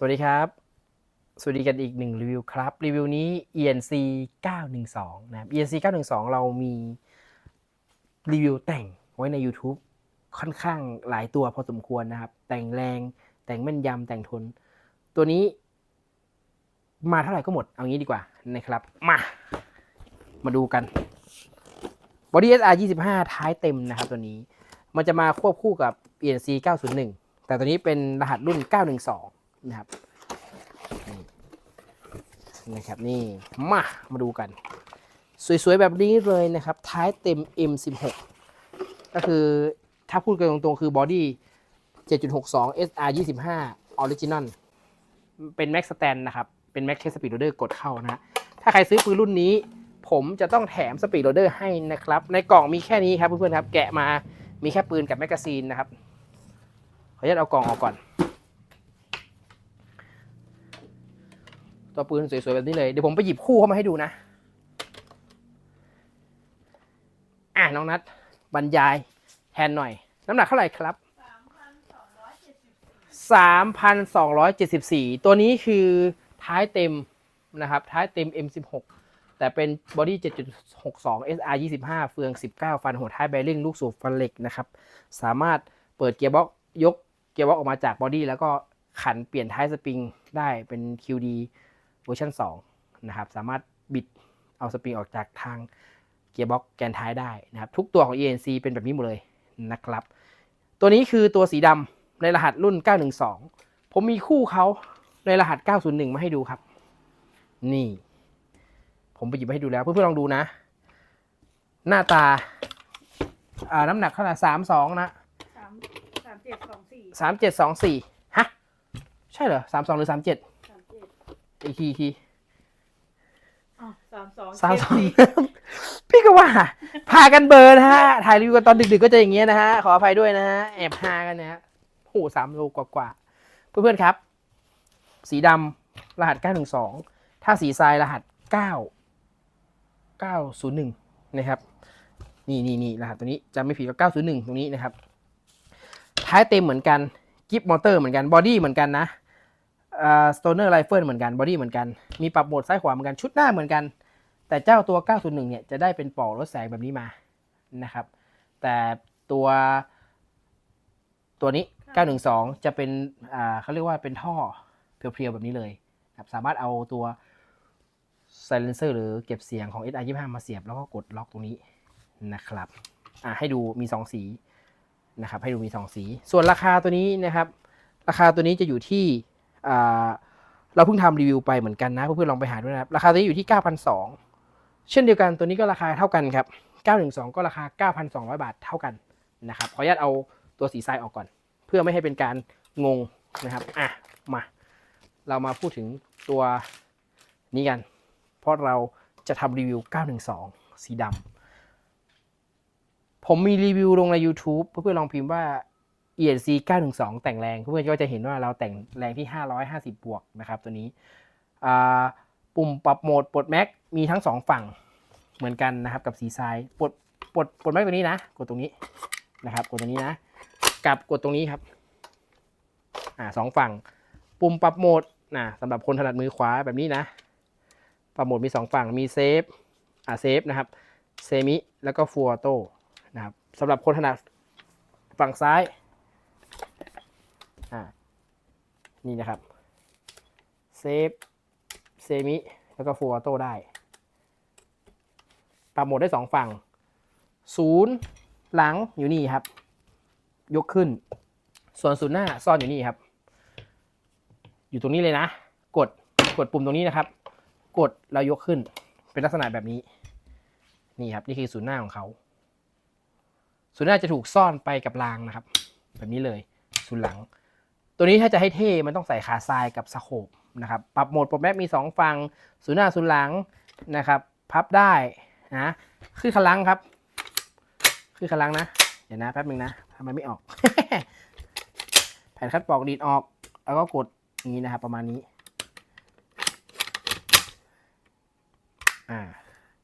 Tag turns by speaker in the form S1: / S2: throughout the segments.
S1: สวัสดีครับ สวัสดีกันอีกหนึ่งรีวิวครับ รีวิวนี้ ENC 912 นะครับ ENC 912 เรามีรีวิวแต่งไว้ใน YouTube ค่อนข้างหลายตัวพอสมควรนะครับ แต่งแรง แต่งแม่นยำ แต่งทน ตัวนี้ มาเท่าไหร่ก็หมด เอางี้ดีกว่านะครับ มา มาดูกัน Body SR 25 ท้ายเต็มนะครับตัวนี้ มันจะมาควบคู่กับ ENC 901 แต่ตัวนี้เป็นรหัสรุ่น 912 นะครับนี่นะครับนี่มามาดูกัน สวยๆแบบนี้เลยนะครับ ท้ายเต็ม M16 ก็คือถ้าพูดกันตรงๆ คือบอดี้7.62 SR 25 Original เป็น Max Stand นะครับ เป็น Max Case Speed Loader กดเข้านะฮะถ้าใครซื้อปืนรุ่นนี้ ผมจะต้องแถม Speed Loader ให้นะครับ ในกล่องมีแค่นี้ครับเพื่อนๆครับ แกะมามีแค่ปืนกับแมกกาซีนนะครับ ขออนุญาตเอากล่องออกก่อน ตัวปืนสวยๆแบบนี้เลย เดี๋ยวผมไปหยิบคู่เข้ามาให้ดูนะ อะน้องนัดบรรยายแทนหน่อย น้ำหนักเท่าไหร่ครับ 3,274 ตัวนี้คือท้ายเต็มนะครับ ท้ายเต็ม M16 แต่เป็นบอดี้ 7.62 SR 25 เฟือง 19 ฟันหัวท้ายแบริ่งลูกสูบฟันเหล็กนะครับ สามารถเปิดเกียร์บ็อกยกเกียร์บ็อกออกมาจากบอดี้แล้วก็ขันเปลี่ยนท้ายสปริงได้เป็น QD เวอร์ชัน2นะครับสามารถบิดเอาสปริงออกจากทางเกียร์บ็อกซ์แกนท้ายได้นะครับทุกตัวของ ENC เป็นแบบนี้หมดเลยนะครับ ตัวนี้คือตัวสีดำในรหัสรุ่น 912 ผมมีคู่เขาในรหัส 901 มาให้ดูครับ นี่ ผมไปหยิบมาให้ดูแล้ว เพื่อนๆลองดูนะ หน้าตาอ่าน้ำหนักเท่าไหร่สามสองนะ
S2: สามสามเจ็ดสองสี่
S1: สามเจ็ดสองสี่ฮะ ใช่เหรอสามสองหรือสามเจ็ด
S2: สามเจ็ด
S1: อีกทีอีกที
S2: อ๋อสามสอง
S1: สามสอง
S2: เจ็ด
S1: พี่ก็ว่า พากันเบอร์นะฮะ ถ่ายรีวิวกันตอนดึกๆก็จะอย่างเงี้ยนะฮะ ขออภัยด้วยนะฮะ แอบพากันนะฮะโอ้โหสามโลกว่าๆ เพื่อนๆครับ สีดำรหัส 912 ถ้าสีทรายรหัส 9 901 นะครับ นี่นี่นี่รหัสตัวนี้จะไม่ผิดก็901 ตรงนี้นะครับ ท้ายเต็มเหมือนกัน กิฟมอเตอร์เหมือนกัน บอดี้เหมือนกันนะอ่า สโตเนอร์ไรเฟิลเหมือนกันบอดี้เหมือนกัน มีปรับโหมดซ้ายขวาเหมือนกันชุดหน้าเหมือนกัน แต่เจ้าตัว 901 เนี่ยจะได้เป็นปลอกลดแสงแบบนี้มานะครับ แต่ตัวตัวนี้ 912 จะเป็นอ่าเขาเรียกว่าเป็นท่อเพียวๆ แบบนี้เลยครับสามารถเอาตัว silencer หรือเก็บเสียงของ SR25 มาเสียบแล้วก็กดล็อกตรงนี้นะครับอ่าให้ดูมี 2 สีนะครับ ให้ดูมี 2 สี ส่วนราคาตัวนี้นะครับ ราคาตัวนี้จะอยู่ที่อ่า เราเพิ่งทำรีวิวไปเหมือนกันนะเพื่อนๆลองไปหาด้วยนะครับราคาตัวนี้อยู่ที่ 9,200 เช่นเดียวกันตัวนี้ก็ราคาเท่ากันครับ 912 ก็ราคา 9,200 บาทเท่ากันนะครับขออนุญาตเอาตัวสีทรายออกก่อน เพื่อไม่ให้เป็นการงงนะครับอะมาเรามาพูดถึงตัวนี้กัน เพราะเราจะทำรีวิว 912 สีดำผมมีรีวิวลงใน YouTube เพื่อนๆลองพิมพ์ว่า ENC 912 แต่งแรงเพื่อนๆก็จะเห็นว่าเราแต่งแรงที่ 550 บวกนะครับตัวนี้ปุ่มปรับโหมดปลดแม็กมีทั้งสองฝั่งเหมือนกันนะครับกับสีทรายปลดปลดปลดแม็กตัวนี้นะ กดตรงนี้นะครับกดตรงนี้นะ กับกดตรงนี้ครับอ่าสองฝั่ง ปุ่มปรับโหมดนะสำหรับคนถนัดมือขวาแบบนี้นะ ปรับโหมดมีสองฝั่งมีเซฟอ่าเซฟนะครับเซมิแล้วก็ฟูออโตนะครับสำหรับคนถนัดฝั่งซ้าย อ่านี่นะครับเซฟเซมิแล้วก็ฟูออโต้ได้ ปรับโหมดได้สองฝั่งศูนย์หลังอยู่นี่ครับ ยกขึ้น ส่วนศูนย์หน้าซ่อนอยู่นี่ครับ อยู่ตรงนี้เลยนะ กดกดปุ่มตรงนี้นะครับ กดแล้วยกขึ้นเป็นลักษณะแบบนี้ นี่ครับนี่คือศูนย์หน้าของเขาศูนย์หน้าจะถูกซ่อนไปกับรางนะครับ แบบนี้เลยศูนย์หลัง ตัวนี้ถ้าจะให้เท่มันต้องใส่ขาทรายกับสโคปนะครับ ปรับโหมดโปรแม็กมี 2 ฝั่งศูนย์หน้าศูนย์หลังนะครับ พับได้นะคือขลังครับคือขลังนะ เดี๋ยวนะแป๊บนึงนะทำไมไม่ออก แผ่นคัดปอกดีดออก แล้วก็กดนี้นะครับ ประมาณนี้ อ่า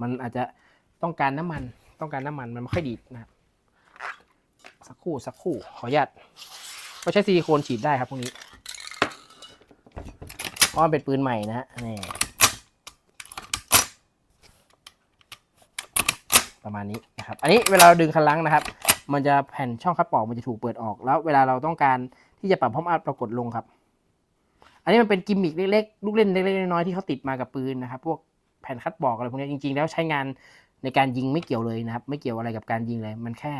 S1: มันอาจจะต้องการน้ำมัน ต้องการน้ำมันมันไม่ค่อยดีดนะครับ สักครู่สักครู่ขออนุญาต ก็ใช้ซิลิโคนฉีดได้ครับพวกนี้เพราะมันเป็นปืนใหม่นะฮะนี่ประมาณนี้นะครับอันนี้เวลาเราดึงคันลังนะครับ มันจะแผ่นช่องคัดปอกมันจะถูกเปิดออกแล้ว เวลาเราต้องการที่จะปรับพร้อมอัพเรากดลงครับ อันนี้มันเป็นกิมมิคเล็กๆลูกเล่นเล็กๆน้อยๆที่เขาติดมากับปืนนะครับ พวกแผ่นคัดปอกอะไรพวกนี้จริง ๆ แล้วใช้งานในการยิงไม่เกี่ยวเลยนะครับ ไม่เกี่ยวอะไรกับการยิงเลย มันแค่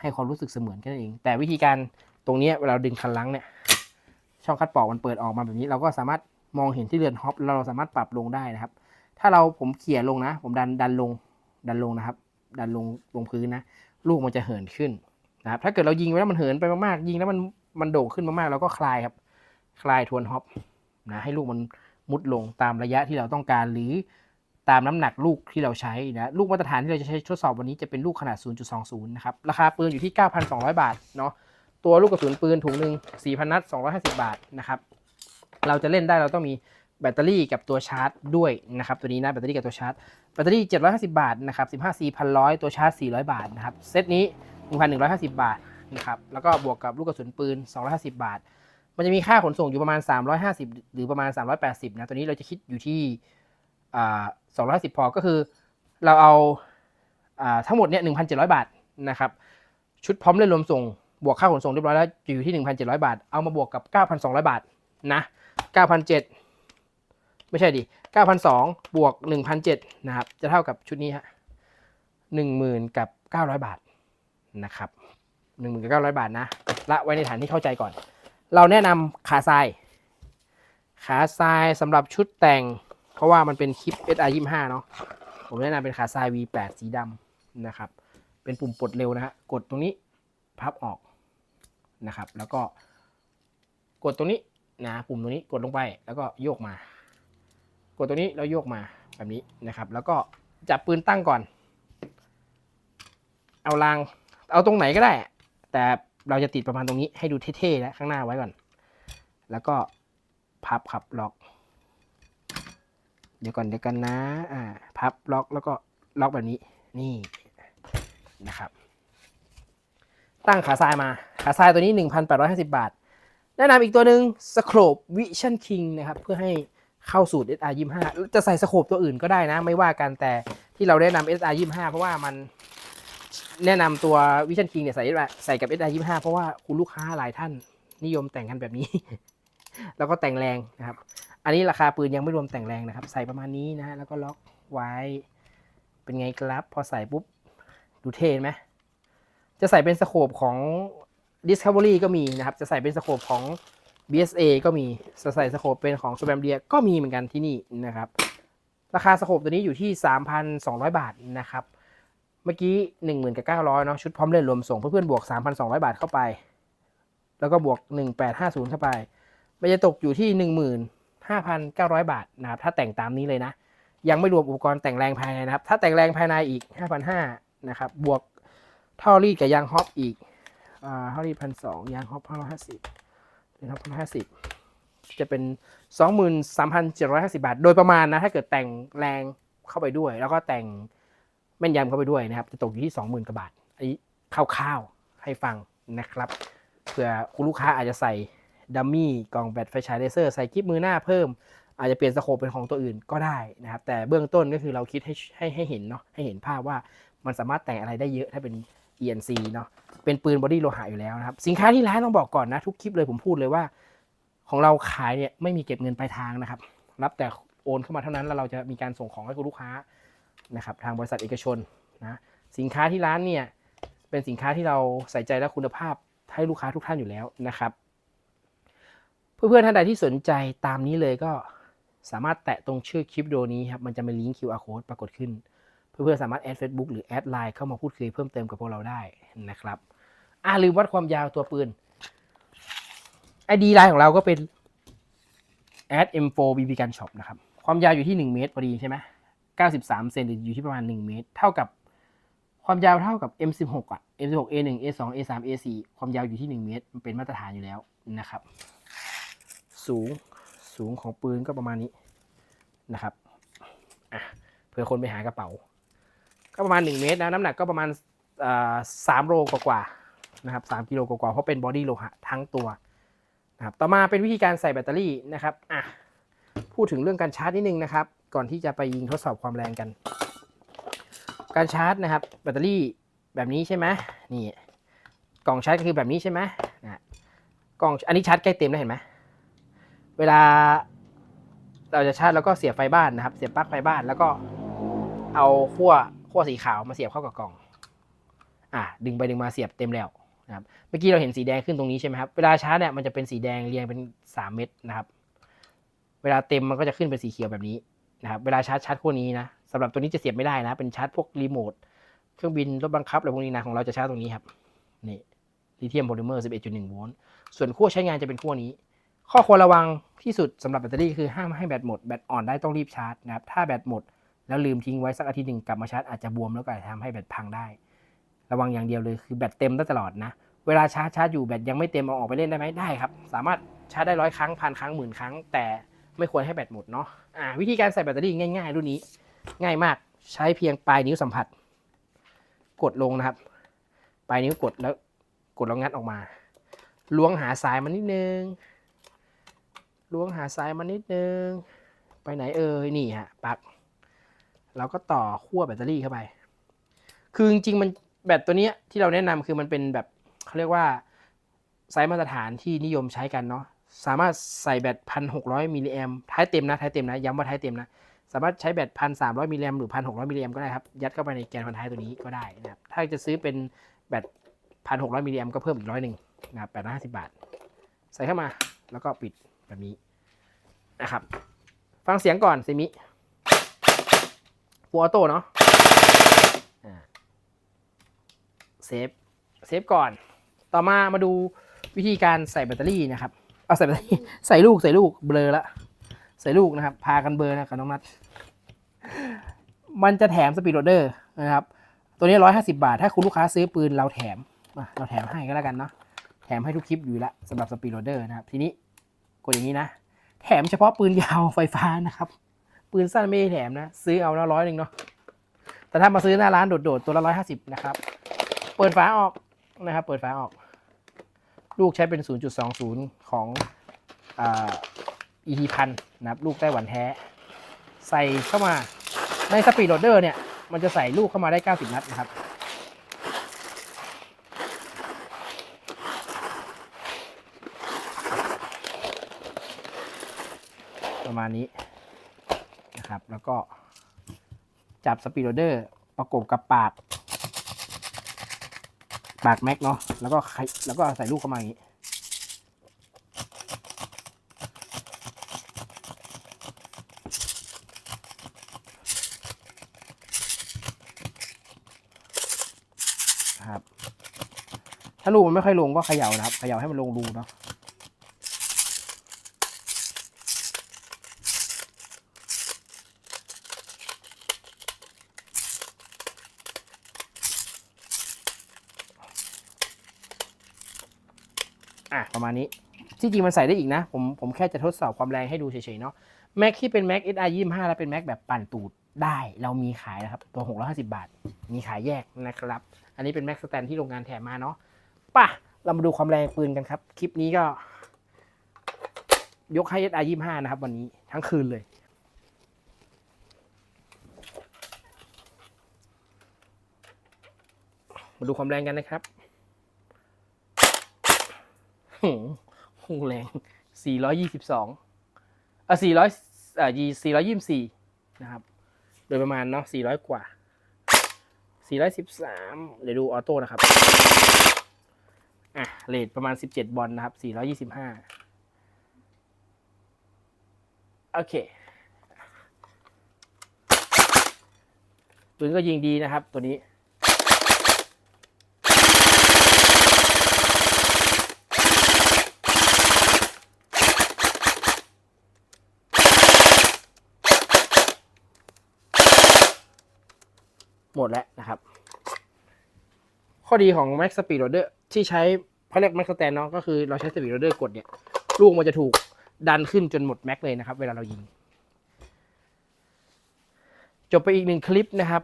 S1: ให้ความรู้สึกเสมือนแค่นั้นเอง แต่วิธีการ ตรงนี้เวลาดึงคันลังเนี่ย ช่องคัดปอกมันเปิดออกมาแบบนี้ เราก็สามารถมองเห็นที่เรือนฮอปเราสามารถปรับลงได้นะครับ ถ้าเราผมเขี่ยลงนะ ผมดันดันลงดันลงนะครับ ดันลงลงพื้นนะ ลูกมันจะเหินขึ้นนะครับ ถ้าเกิดเรายิงไว้แล้วมันเหินไปมากๆยิงแล้วมันมันโด่งขึ้นมากๆเราก็คลายครับ คลายทวนฮอปนะให้ลูกมันมุดลงตามระยะที่เราต้องการหรือตามน้ำหนักลูกที่เราใช้นะลูกมาตรฐานที่เราจะใช้ทดสอบวันนี้จะเป็นลูกขนาด 0.20 นะครับ ราคาปืนอยู่ที่ 9,200 บาทเนาะ ตัวลูกกระสุนปืนถุงหนึ่ง4,000 นัด 250 บาทนะครับ เราจะเล่นได้เราต้องมีแบตเตอรี่กับตัวชาร์จด้วยนะครับ ตัวนี้นะแบตเตอรี่กับตัวชาร์จ แบตเตอรี่ 750 บาทนะครับ 15 4,100 ตัวชาร์จ 400 บาทนะครับ เซตนี้ 1,150 บาทนะครับ แล้วก็บวกกับลูกกระสุนปืน 250 บาท มันจะมีค่าขนส่งอยู่ประมาณ 350 หรือประมาณ 380 นะ ตัวนี้เราจะคิดอยู่ที่อ่า250 พอ ก็คือเราเอาอ่าทั้งหมดเนี่ย 1,700 บาทนะครับ ชุดพร้อมเล่นรวมส่ง บวกค่าขนส่งเรียบร้อยแล้วอยู่ที่ 1,700 บาท เอามาบวกกับ 9,200 บาทนะ9,700 ไม่ใช่ดิ9,200 บวก 1,700 นะครับ จะเท่ากับชุดนี้ฮะ10,000 กับ 900 บาทนะครับ10,000 กับ 900 บาทนะ ละไว้ในฐานที่เข้าใจก่อน เราแนะนำขาทราย ขาทรายสำหรับชุดแต่ง เพราะว่ามันเป็นคลิป SR 25เนาะ ผมแนะนำเป็นขาทราย V8 สีดำนะครับ เป็นปุ่มปลดเร็วนะฮะ กดตรงนี้พับออก นะครับ แล้วก็กดตรงนี้นะปุ่มตรงนี้กดลงไปแล้วก็โยกมา กดตรงนี้แล้วโยกมาแบบนี้นะครับ แล้วก็จับปืนตั้งก่อน เอาราง เอาตรงไหนก็ได้ แต่เราจะติดประมาณตรงนี้ให้ดูเท่ๆนะข้างหน้าไว้ก่อน แล้วก็พับขับล็อก เดี๋ยวก่อนเดี๋ยวกันนะอ่าพับล็อกแล้วก็ล็อกแบบนี้นี่นะครับ ตั้งขาทรายมา ขาทรายตัวนี้ 1,850 บาท แนะนำอีกตัวหนึ่งสโคป Vision King นะครับ เพื่อให้เข้าสูตร SR 25จะใส่สโคปตัวอื่นก็ได้นะ ไม่ว่ากันแต่ที่เราแนะนำ SR 25เพราะว่ามันแนะนำตัว Vision King เนี่ยใส่ใส่กับ SR 25เพราะว่าคุณลูกค้าหลายท่านนิยมแต่งกันแบบนี้ แล้วก็แต่งแรงนะครับ อันนี้ราคาปืนยังไม่รวมแต่งแรงนะครับ ใส่ประมาณนี้นะแล้วก็ล็อกไว้เป็นไงครับ พอใส่ปุ๊บดูเท่ไหมจะใส่เป็นสโคปของ Discovery ก็มีนะครับ จะใส่เป็นสโคปของ BSA ก็มีจะใส่สโคปเป็นของ s w a m d e a ก็มีเหมือนกันที่นี่นะครับ ราคาสโคปตัวนี้อยู่ที่ 3,200 บาทนะครับ เมื่อกี้ 10,000กับ900เนาะชุดพร้อมเล่นรวมส่งเพื่อนๆบวก 3,200 บาทเข้าไป แล้วก็บวก 1850 เข้าไป มันจะตกอยู่ที่ 15,900 บาทนะครับถ้าแต่งตามนี้เลยนะ ยังไม่รวมอุปกรณ์แต่งแรงภายในนะครับ ถ้าแต่งแรงภายในอีก 5,500นะครับบวกท่อรีดกับยางฮอปอีก อ่าท่อรีดพันสองยางฮอปห้าร้อยห้าสิบเป็นฮอปห้าสิบจะเป็นสองหมื่นสามพันเจ็ดร้อยห้าสิบาท โดยประมาณนะ ถ้าเกิดแต่งแรงเข้าไปด้วย แล้วก็แต่งแม่นยำเข้าไปด้วยนะครับ จะตกอยู่ที่สองหมื่นกว่าบาทอันนี้คร่าวๆให้ฟังนะครับเผื่อคุณลูกค้าอาจจะใส่ดัมมี่กล่องแบตไฟฉายเลเซอร์ ใส่กิ๊บมือหน้าเพิ่ม อาจจะเปลี่ยนสโคปเป็นของตัวอื่นก็ได้นะครับ แต่เบื้องต้นก็คือเราคิดให้ให้ให้เห็นเนาะให้เห็นภาพว่ามันสามารถแต่งอะไรได้เยอะถ้าเป็น ENC เนาะเป็นปืนบอดี้โลหะอยู่แล้วนะครับ สินค้าที่ร้านต้องบอกก่อนนะ ทุกคลิปเลยผมพูดเลยว่า ของเราขายเนี่ยไม่มีเก็บเงินปลายทางนะครับ รับแต่โอนเข้ามาเท่านั้นแล้วเราจะมีการส่งของให้คุณลูกค้านะครับทางบริษัทเอกชนนะสินค้าที่ร้านเนี่ยเป็นสินค้าที่เราใส่ใจและคุณภาพให้ลูกค้าทุกท่านอยู่แล้วนะครับ เพื่อนๆท่านใดที่สนใจตามนี้เลยก็สามารถแตะตรงชื่อคลิปวิดีโอนี้ครับมันจะมีลิงก์ QR code ปรากฏขึ้น เพื่อนๆสามารถแอด Facebook หรือแอดไลน์เข้ามาพูดคุยเพิ่มเติมกับพวกเราได้นะครับอ่าลืมวัดความยาวตัวปืนไอดีไลน์ของเราก็เป็น add m4 bb gun shop นะครับ ความยาวอยู่ที่ 1 เมตรพอดีใช่ไหม93 เซนหรืออยู่ที่ประมาณ 1 เมตร เท่ากับความยาวเท่ากับ m16 อะ m16 a1 a2 a3 a4 ความยาวอยู่ที่ 1 เมตร มันเป็นมาตรฐานอยู่แล้วนะครับ สูงสูงของปืนก็ประมาณนี้นะครับเผื่อคนไปหากระเป๋า ก็ประมาณ 1 เมตรนะน้ำหนักก็ประมาณสามโลกว่าๆนะครับสามกิโลกว่าๆเพราะเป็นบอดี้โลหะทั้งตัวนะครับต่อมาเป็นวิธีการใส่แบตเตอรี่นะครับอะพูดถึงเรื่องการชาร์จนิดนึงนะครับ ก่อนที่จะไปยิงทดสอบความแรงกัน การชาร์จนะครับแบตเตอรี่แบบนี้ใช่ไหมนี่กล่องชาร์จก็คือแบบนี้ใช่ไหมนะกล่องอันนี้ชาร์จใกล้เต็มแล้วเห็นไหมเวลาเราจะชาร์จแล้วก็เสียบไฟบ้านนะครับ เสียบปลั๊กไฟบ้านแล้วก็เอาขั้ว ขั้วสีขาวมาเสียบเข้ากับกล่อง อะดึงไปดึงมาเสียบเต็มแล้วนะครับ เมื่อกี้เราเห็นสีแดงขึ้นตรงนี้ใช่ไหมครับ เวลาชาร์จเนี่ยมันจะเป็นสีแดงเรียงเป็นสามเม็ดนะครับ เวลาเต็มมันก็จะขึ้นเป็นสีเขียวแบบนี้นะครับ เวลาชาร์จชาร์จขั้วนี้นะสำหรับตัวนี้จะเสียบไม่ได้นะ เป็นชาร์จพวกรีโมท เครื่องบินรถบังคับอะไรพวกนี้นะของเราจะชาร์จตรงนี้ครับ นี่ลิเธียมโพลิเมอร์ 11.1 โวลต์ ส่วนขั้วใช้งานจะเป็นขั้วนี้ ข้อควรระวังที่สุดสำหรับแบตเตอรี่คือห้ามให้แบตหมด แบตอ่อนได้ต้องรีบชาร์จนะครับ ถ้าแบตหมด แล้วลืมทิ้งไว้สักอาทิตย์หนึ่งกลับมาชาร์จอาจจะบวมแล้วก็อาจจะทำให้แบตพังได้ ระวังอย่างเดียวเลยคือแบตเต็มได้ตลอดนะ เวลาชาร์จชาร์จอยู่แบตยังไม่เต็มเอาออกไปเล่นได้ไหมได้ครับ สามารถชาร์จได้ร้อยครั้งพันครั้งหมื่นครั้ง แต่ไม่ควรให้แบตหมดเนาะอ่าวิธีการใส่แบตเตอรี่ง่ายๆรุ่นนี้ ง่ายมากใช้เพียงปลายนิ้วสัมผัส กดลงนะครับ ปลายนิ้วกดแล้วกดแล้วงัดออกมาล้วงหาสายมันนิดนึงล้วงหาสายมันนิดนึง ไปไหนเอ่ยนี่ฮะปลั๊ก เราก็ต่อขั้วแบตเตอรี่เข้าไป คือจริงๆมันแบตตัวนี้ที่เราแนะนำคือมันเป็นแบบเขาเรียกว่าไซส์มาตรฐานที่นิยมใช้กันเนาะสามารถใส่แบตพันหกร้อยมิลลิแอมท้ายเต็มนะท้ายเต็มนะย้ำว่าท้ายเต็มนะสามารถใช้แบตพันสามร้อยมิลลิแอมหรือพันหกร้อยมิลลิแอมก็ได้ครับยัดเข้าไปในแกนพันท้ายตัวนี้ก็ได้นะครับถ้าจะซื้อเป็นแบตพันหกร้อยมิลลิแอมก็เพิ่มอีกร้อยหนึ่งนะครับแปดร้อยห้าสิบบาท ใส่เข้ามาแล้วก็ปิดแบบนี้นะครับ ฟังเสียงก่อนเซมิ ฟูออโต้เนาะอ่าเซฟ เซฟก่อน ต่อมามาดูวิธีการใส่แบตเตอรี่นะครับ เอาใส่แบตเตอรี่ใส่ลูกใส่ลูกเบลอละ ใส่ลูกนะครับ พากันเบลอร์นะกับน้องนัทมันจะแถมสปีดโรเดอร์นะครับ ตัวนี้ร้อยห้าสิบาท ถ้าคุณลูกค้าซื้อปืนเราแถมอะเราแถมให้ก็แล้วกันเนาะ แถมให้ทุกคลิปอยู่แล้วสำหรับสปีดโรเดอร์นะครับ ทีนี้กดอย่างนี้นะ แถมเฉพาะปืนยาวไฟฟ้านะครับ ปืนสั้นไม่ได้แถมนะ ซื้อเอาละร้อยหนึ่งเนาะแต่ถ้ามาซื้อหน้าร้านโดดๆตัวละร้อยห้าสิบนะครับ เปิดฝาออกนะครับ เปิดฝาออก ลูกใช้เป็น 0.20 ของอ่า ET พันนะครับลูกไต้หวันแท้ ใส่เข้ามาในสปีดโรเดอร์เนี่ย มันจะใส่ลูกเข้ามาได้ 90 นัดนะครับประมาณนี้ นะครับ แล้วก็จับสปีดโรเดอร์ประกบกับปาก ปากแม็กเนาะแล้วก็แล้วก็ใส่ลูกเข้ามาอย่างนี้ครับ ถ้าลูกมันไม่ค่อยลงก็เขย่านะครับ เขย่าให้มันลงรูเนาะ อะประมาณนี้ที่จริงมันใส่ได้อีกนะ ผมผมแค่จะทดสอบความแรงให้ดูเฉยๆเนาะแม็กที่เป็นแม็ก SR 25แล้วเป็นแม็กแบบปั่นตูดได้ เรามีขายนะครับ ตัว 650 บาท มีขายแยกนะครับ อันนี้เป็นแม็กสแตนที่โรงงานแถมมาเนาะป่ะ เรามาดูความแรงปืนกันครับ คลิปนี้ก็ ยกให้ SR 25นะครับ วันนี้ทั้งคืนเลยมาดูความแรงกันนะครับ โหแรง 422อะ400อ่า424 นะครับ โดยประมาณเนาะ 400 กว่า 413 เดี๋ยวดูออโต้นะครับ อะ เลทประมาณ 17 บอลนะครับ 425 โอเคปืนก็ยิงดีนะครับตัวนี้ หมดแล้วนะครับ ข้อดีของ Max Speed Loader ที่ใช้เขาเรียก Max Stand เนาะก็คือเราใช้ Speed Loader กดเนี่ย ลูกมันจะถูกดันขึ้นจนหมดแม็กเลยนะครับ เวลาเรายิง จบไปอีกหนึ่งคลิปนะครับ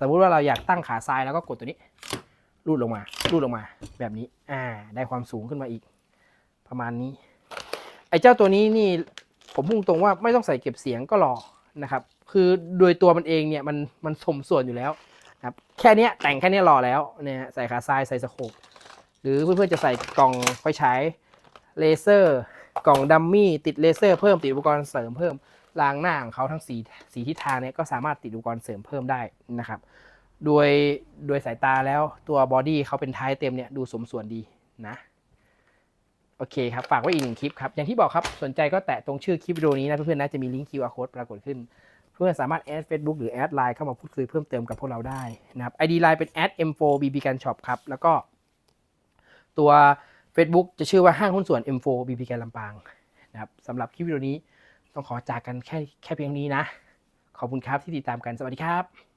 S1: สมมุติว่าเราอยากตั้งขาซ้ายแล้วก็กดตัวนี้รูดลงมารูดลงมาแบบนี้ อ่า ได้ความสูงขึ้นมาอีก ประมาณนี้ ไอ้เจ้าตัวนี้นี่ผมพุ่งตรงว่าไม่ต้องใส่เก็บเสียงก็รอนะครับ คือโดยตัวมันเองเนี่ยมันมันสมส่วนอยู่แล้ว ครับแค่นี้แต่งแค่นี้รอแล้วเนี่ยใส่ขาทรายใส่สโคปหรือเพื่อนๆจะใส่กล่องไฟฉายเลเซอร์กล่องดัมมี่ติดเลเซอร์เพิ่มติดอุปกรณ์เสริมเพิ่มรางหน้าของเขาทั้งสีสีทิศทางเนี่ยก็สามารถติดอุปกรณ์เสริมเพิ่มได้นะครับโดยโดยสายตาแล้วตัวบอดี้เขาเป็นท้ายเต็มเนี่ยดูสมส่วนดีนะโอเคครับฝากไว้อีกหนึ่งคลิปครับอย่างที่บอกครับสนใจก็แตะตรงชื่อคลิปวิดีโอนี้นะเพื่อนๆนะจะมีลิงก์ QR code ปรากฏขึ้น เพื่อนสามารถแอด Facebook หรือแอดไลน์เข้ามาพูดคุยเพิ่มเติมกับพวกเราได้นะครับ ID ไลน์เป็น @m4bb กันช็อปครับ แล้วก็ ตัว Facebook จะชื่อว่าห้างหุ้นส่วน M4 BB กันลำปางนะครับสำหรับคลิปวิดีโอนี้ต้องขอจากกันแค่แค่เพียงนี้นะ ขอบคุณครับที่ติดตามกันสวัสดีครับ